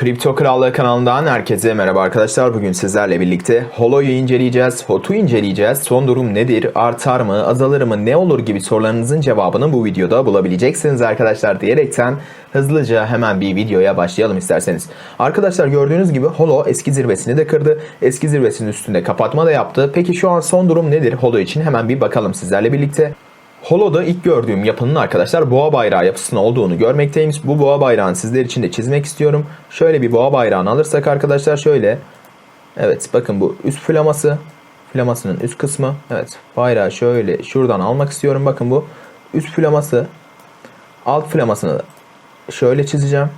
Kripto Krallığı kanalından herkese merhaba arkadaşlar. Bugün sizlerle birlikte Holo'yu inceleyeceğiz, HOT'u inceleyeceğiz. Son durum nedir, artar mı, azalır mı, ne olur gibi sorularınızın cevabını bu videoda bulabileceksiniz arkadaşlar diyerekten hızlıca hemen bir videoya başlayalım isterseniz. Arkadaşlar gördüğünüz gibi Holo eski zirvesini de kırdı. Eski zirvesinin üstünde kapatma da yaptı. Peki şu an son durum nedir Holo için hemen bir bakalım sizlerle birlikte. Holo'da ilk gördüğüm yapının arkadaşlar boğa bayrağı yapısının olduğunu görmekteyim. Bu boğa bayrağını sizler için de çizmek istiyorum. Şöyle bir boğa bayrağını alırsak arkadaşlar şöyle. Evet bakın bu üst flaması. Flamasının üst kısmı. Evet bayrağı şöyle şuradan almak istiyorum. Bakın bu üst flaması. Alt flamasını şöyle çizeceğim.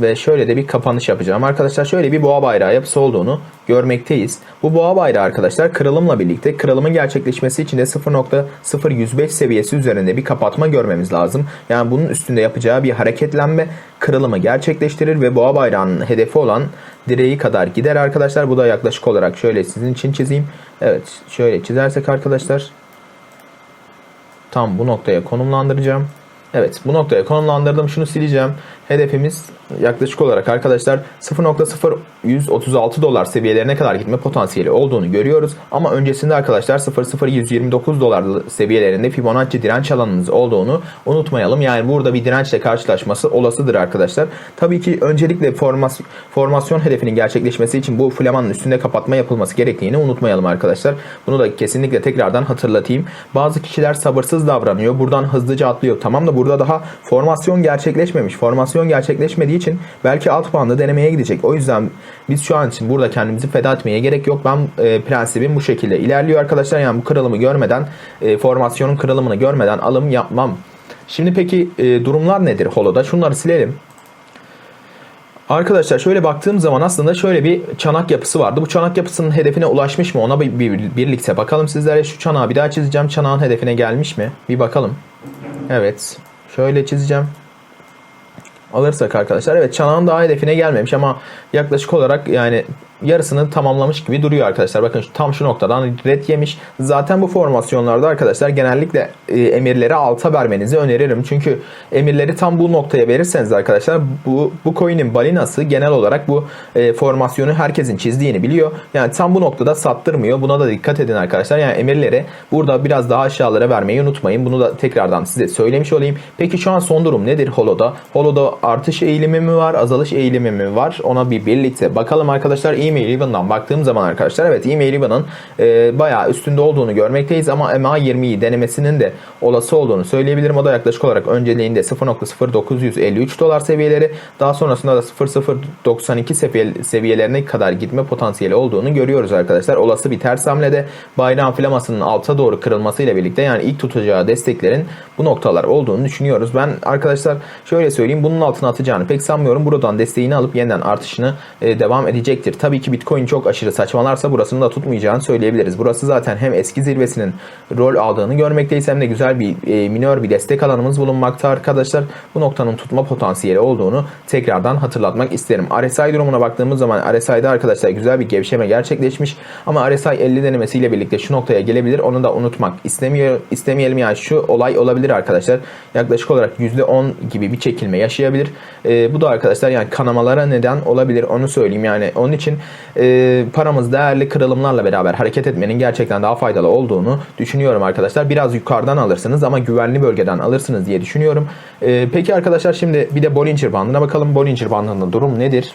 Ve şöyle de bir kapanış yapacağım. Arkadaşlar şöyle bir boğa bayrağı yapısı olduğunu görmekteyiz. Bu boğa bayrağı arkadaşlar kırılımla birlikte kırılımın gerçekleşmesi için de 0.0105 seviyesi üzerinde bir kapatma görmemiz lazım. Yani bunun üstünde yapacağı bir hareketlenme kırılımı gerçekleştirir ve boğa bayrağının hedefi olan direği kadar gider arkadaşlar. Bu da yaklaşık olarak şöyle sizin için çizeyim. Evet şöyle çizersek arkadaşlar tam bu noktaya konumlandıracağım. Evet bu noktaya konumlandırdım. Şunu sileceğim. Hedefimiz yaklaşık olarak arkadaşlar 0.0136 dolar seviyelerine kadar gitme potansiyeli olduğunu görüyoruz. Ama öncesinde arkadaşlar 0.0129 dolar seviyelerinde Fibonacci direnç alanımız olduğunu unutmayalım. Yani burada bir dirençle karşılaşması olasıdır arkadaşlar. Tabii ki öncelikle formasyon, formasyon hedefinin gerçekleşmesi için bu flamanın üstünde kapatma yapılması gerektiğini unutmayalım arkadaşlar. Bunu da kesinlikle tekrardan hatırlatayım. Bazı kişiler sabırsız davranıyor. Buradan hızlıca atlıyor. Tamam da burada daha formasyon gerçekleşmemiş. Formasyon gerçekleşmediği için belki alt bandı denemeye gidecek. O yüzden biz şu an için burada kendimizi feda etmeye gerek yok. Ben e, prensibim bu şekilde ilerliyor arkadaşlar. Yani bu kırılımı görmeden, e, formasyonun kırılımını görmeden alım yapmam. Şimdi peki e, durumlar nedir Holo'da? Şunları silelim. Arkadaşlar şöyle baktığım zaman aslında şöyle bir çanak yapısı vardı. Bu çanak yapısının hedefine ulaşmış mı? Ona bir, bir, birlikte bakalım sizlere. Şu çanağı bir daha çizeceğim. Çanağın hedefine gelmiş mi? Bir bakalım. Evet. Şöyle çizeceğim alırsak arkadaşlar. Evet çanağın daha hedefine gelmemiş ama yaklaşık olarak yani yarısını tamamlamış gibi duruyor arkadaşlar. Bakın tam şu noktadan red yemiş. Zaten bu formasyonlarda arkadaşlar genellikle e, emirleri alta vermenizi öneririm. Çünkü emirleri tam bu noktaya verirseniz arkadaşlar bu bu coin'in balinası genel olarak bu e, formasyonu herkesin çizdiğini biliyor. Yani tam bu noktada sattırmıyor. Buna da dikkat edin arkadaşlar. Yani emirleri burada biraz daha aşağılara vermeyi unutmayın. Bunu da tekrardan size söylemiş olayım. Peki şu an son durum nedir Holo'da? Holo'da artış eğilimi mi var, azalış eğilimi mi var? Ona bir birlikte bakalım arkadaşlar e-mail ribbon'dan baktığım zaman arkadaşlar evet e-mail ribbon'ın e, bayağı üstünde olduğunu görmekteyiz ama MA20'yi denemesinin de olası olduğunu söyleyebilirim. O da yaklaşık olarak önceliğinde 0.0953 dolar seviyeleri daha sonrasında da 0.092 seviyelerine kadar gitme potansiyeli olduğunu görüyoruz arkadaşlar. Olası bir ters hamlede bayrağın flamasının alta doğru kırılmasıyla birlikte yani ilk tutacağı desteklerin bu noktalar olduğunu düşünüyoruz. Ben arkadaşlar şöyle söyleyeyim bunun altına atacağını pek sanmıyorum. Buradan desteğini alıp yeniden artışını e, devam edecektir. Tabii Tabii ki Bitcoin çok aşırı saçmalarsa burasını da tutmayacağını söyleyebiliriz. Burası zaten hem eski zirvesinin rol aldığını görmekteyiz hem de güzel bir e, minör bir destek alanımız bulunmakta arkadaşlar. Bu noktanın tutma potansiyeli olduğunu tekrardan hatırlatmak isterim. RSI durumuna baktığımız zaman RSI'de arkadaşlar güzel bir gevşeme gerçekleşmiş ama RSI 50 denemesiyle birlikte şu noktaya gelebilir. Onu da unutmak istemiyor istemeyelim yani şu olay olabilir arkadaşlar. Yaklaşık olarak %10 gibi bir çekilme yaşayabilir. E, bu da arkadaşlar yani kanamalara neden olabilir onu söyleyeyim yani onun için e, paramız değerli kırılımlarla beraber hareket etmenin gerçekten daha faydalı olduğunu düşünüyorum arkadaşlar. Biraz yukarıdan alırsınız ama güvenli bölgeden alırsınız diye düşünüyorum. E, peki arkadaşlar şimdi bir de Bollinger bandına bakalım. Bollinger bandında durum nedir?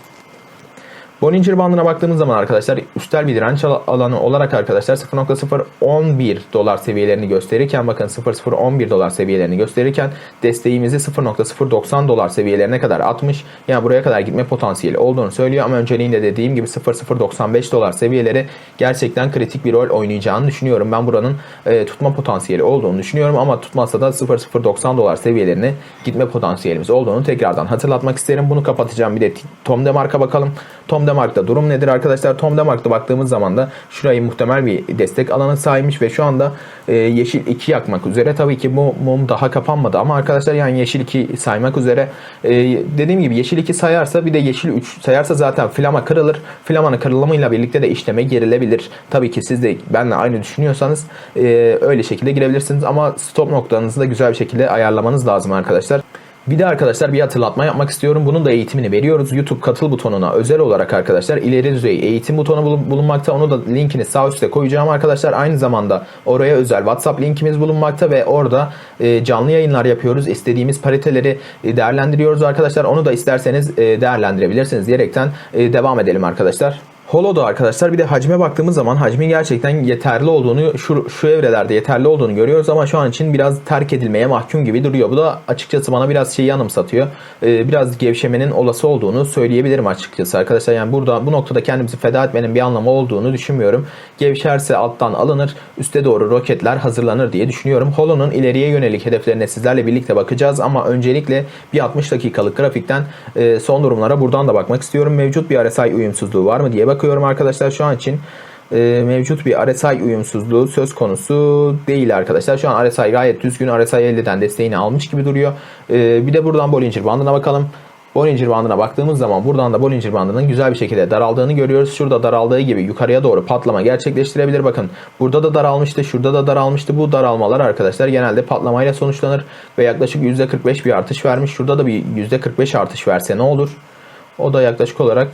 Bollinger bandına baktığımız zaman arkadaşlar üstel bir direnç alanı olarak arkadaşlar 0.011 dolar seviyelerini gösterirken bakın 0.011 dolar seviyelerini gösterirken desteğimizi 0.090 dolar seviyelerine kadar atmış. Yani buraya kadar gitme potansiyeli olduğunu söylüyor ama önceliğinde dediğim gibi 0.095 dolar seviyeleri gerçekten kritik bir rol oynayacağını düşünüyorum. Ben buranın e, tutma potansiyeli olduğunu düşünüyorum ama tutmazsa da 0.090 dolar seviyelerine gitme potansiyelimiz olduğunu tekrardan hatırlatmak isterim. Bunu kapatacağım. Bir de Tom Demark'a bakalım. Tom Demark'ta durum nedir arkadaşlar? Tom Demark'ta baktığımız zaman da şurayı muhtemel bir destek alanı saymış ve şu anda e, yeşil 2 yakmak üzere. Tabii ki bu mum daha kapanmadı ama arkadaşlar yani yeşil 2 saymak üzere. E, dediğim gibi yeşil 2 sayarsa bir de yeşil 3 sayarsa zaten flama kırılır. Flamanın kırılımıyla birlikte de işleme gerilebilir. Tabii ki siz de benle aynı düşünüyorsanız e, öyle şekilde girebilirsiniz ama stop noktanızı da güzel bir şekilde ayarlamanız lazım arkadaşlar. Bir de arkadaşlar bir hatırlatma yapmak istiyorum. Bunun da eğitimini veriyoruz. YouTube katıl butonuna özel olarak arkadaşlar ileri düzey eğitim butonu bulun- bulunmakta. Onu da linkini sağ üstte koyacağım arkadaşlar. Aynı zamanda oraya özel WhatsApp linkimiz bulunmakta ve orada e, canlı yayınlar yapıyoruz. İstediğimiz pariteleri e, değerlendiriyoruz arkadaşlar. Onu da isterseniz e, değerlendirebilirsiniz diyerekten devam edelim arkadaşlar. Holo'da arkadaşlar bir de hacme baktığımız zaman hacmin gerçekten yeterli olduğunu şu, şu evrelerde yeterli olduğunu görüyoruz ama şu an için biraz terk edilmeye mahkum gibi duruyor. Bu da açıkçası bana biraz şeyi anımsatıyor. Ee, biraz gevşemenin olası olduğunu söyleyebilirim açıkçası arkadaşlar. Yani burada bu noktada kendimizi feda etmenin bir anlamı olduğunu düşünmüyorum. Gevşerse alttan alınır, üste doğru roketler hazırlanır diye düşünüyorum. Holo'nun ileriye yönelik hedeflerine sizlerle birlikte bakacağız ama öncelikle bir 60 dakikalık grafikten e, son durumlara buradan da bakmak istiyorum. Mevcut bir RSI uyumsuzluğu var mı diye bakıyorum arkadaşlar şu an için. e, mevcut bir RSI uyumsuzluğu söz konusu değil arkadaşlar. Şu an RSI gayet düzgün. RSI 50'den desteğini almış gibi duruyor. E, bir de buradan Bollinger bandına bakalım. Bollinger bandına baktığımız zaman buradan da Bollinger bandının güzel bir şekilde daraldığını görüyoruz. Şurada daraldığı gibi yukarıya doğru patlama gerçekleştirebilir. Bakın burada da daralmıştı, şurada da daralmıştı. Bu daralmalar arkadaşlar genelde patlamayla sonuçlanır ve yaklaşık %45 bir artış vermiş. Şurada da bir %45 artış verse ne olur? O da yaklaşık olarak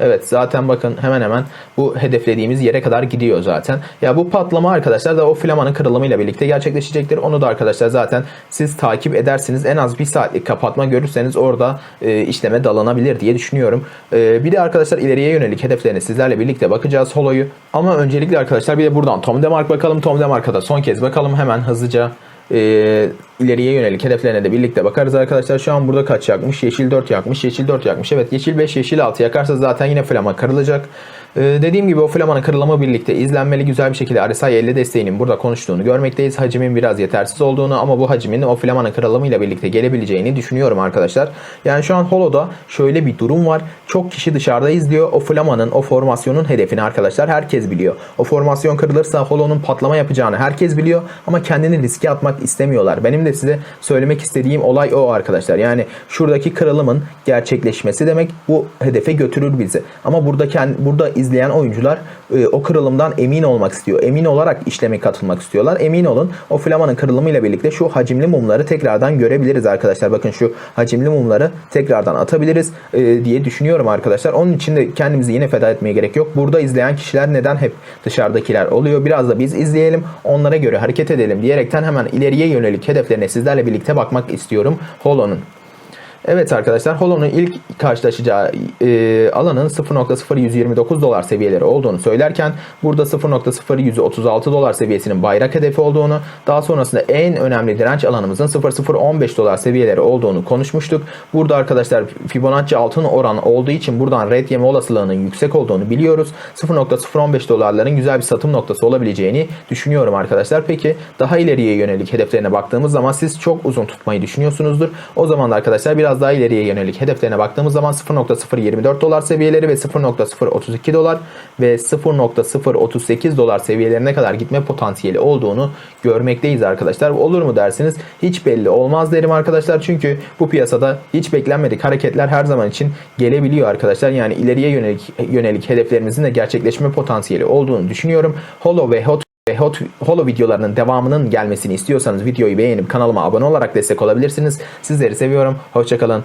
Evet zaten bakın hemen hemen bu hedeflediğimiz yere kadar gidiyor zaten. Ya bu patlama arkadaşlar da o flamanın kırılımıyla birlikte gerçekleşecektir. Onu da arkadaşlar zaten siz takip edersiniz. En az bir saatlik kapatma görürseniz orada e, işleme dalanabilir diye düşünüyorum. E, bir de arkadaşlar ileriye yönelik hedeflerine sizlerle birlikte bakacağız holoyu. Ama öncelikle arkadaşlar bir de buradan Tom Demark bakalım. Tom Demark'a da son kez bakalım hemen hızlıca e, ileriye yönelik hedeflerine de birlikte bakarız arkadaşlar. Şu an burada kaç yakmış? Yeşil 4 yakmış. Yeşil 4 yakmış. Evet yeşil 5, yeşil 6 yakarsa zaten yine flama kırılacak. E, dediğim gibi o flamanın kırılımı birlikte izlenmeli güzel bir şekilde RSI 50 desteğinin burada konuştuğunu görmekteyiz. Hacimin biraz yetersiz olduğunu ama bu hacimin o flamanın kırılımıyla birlikte gelebileceğini düşünüyorum arkadaşlar. Yani şu an Holo'da şöyle bir durum var. Çok kişi dışarıda izliyor. O flamanın, o formasyonun hedefini arkadaşlar herkes biliyor. O formasyon kırılırsa Holo'nun patlama yapacağını herkes biliyor ama kendini riske atmak istemiyorlar. Benim de size söylemek istediğim olay o arkadaşlar. Yani şuradaki kırılımın gerçekleşmesi demek bu hedefe götürür bizi. Ama burada burada izleyen oyuncular e, o kırılımdan emin olmak istiyor. Emin olarak işleme katılmak istiyorlar. Emin olun o flamanın kırılımıyla birlikte şu hacimli mumları tekrardan görebiliriz arkadaşlar. Bakın şu hacimli mumları tekrardan atabiliriz e, diye düşünüyorum arkadaşlar. Onun için de kendimizi yine feda etmeye gerek yok. Burada izleyen kişiler neden hep dışarıdakiler oluyor? Biraz da biz izleyelim, onlara göre hareket edelim diyerekten hemen ileriye yönelik hedeflerine sizlerle birlikte bakmak istiyorum. Holo'nun. Evet arkadaşlar Holo'nun ilk karşılaşacağı e, alanın 0.0129 dolar seviyeleri olduğunu söylerken burada 0.0136 dolar seviyesinin bayrak hedefi olduğunu daha sonrasında en önemli direnç alanımızın 0.015 dolar seviyeleri olduğunu konuşmuştuk. Burada arkadaşlar Fibonacci altın oran olduğu için buradan red yeme olasılığının yüksek olduğunu biliyoruz. 0.015 dolarların güzel bir satım noktası olabileceğini düşünüyorum arkadaşlar. Peki daha ileriye yönelik hedeflerine baktığımız zaman siz çok uzun tutmayı düşünüyorsunuzdur. O zaman da arkadaşlar biraz daha ileriye yönelik hedeflerine baktığımız zaman 0.024 dolar seviyeleri ve 0.032 dolar ve 0.038 dolar seviyelerine kadar gitme potansiyeli olduğunu görmekteyiz arkadaşlar. Olur mu dersiniz? Hiç belli olmaz derim arkadaşlar. Çünkü bu piyasada hiç beklenmedik hareketler her zaman için gelebiliyor arkadaşlar. Yani ileriye yönelik yönelik hedeflerimizin de gerçekleşme potansiyeli olduğunu düşünüyorum. Holo ve Hot ve Holo videolarının devamının gelmesini istiyorsanız videoyu beğenip kanalıma abone olarak destek olabilirsiniz. Sizleri seviyorum. Hoşçakalın.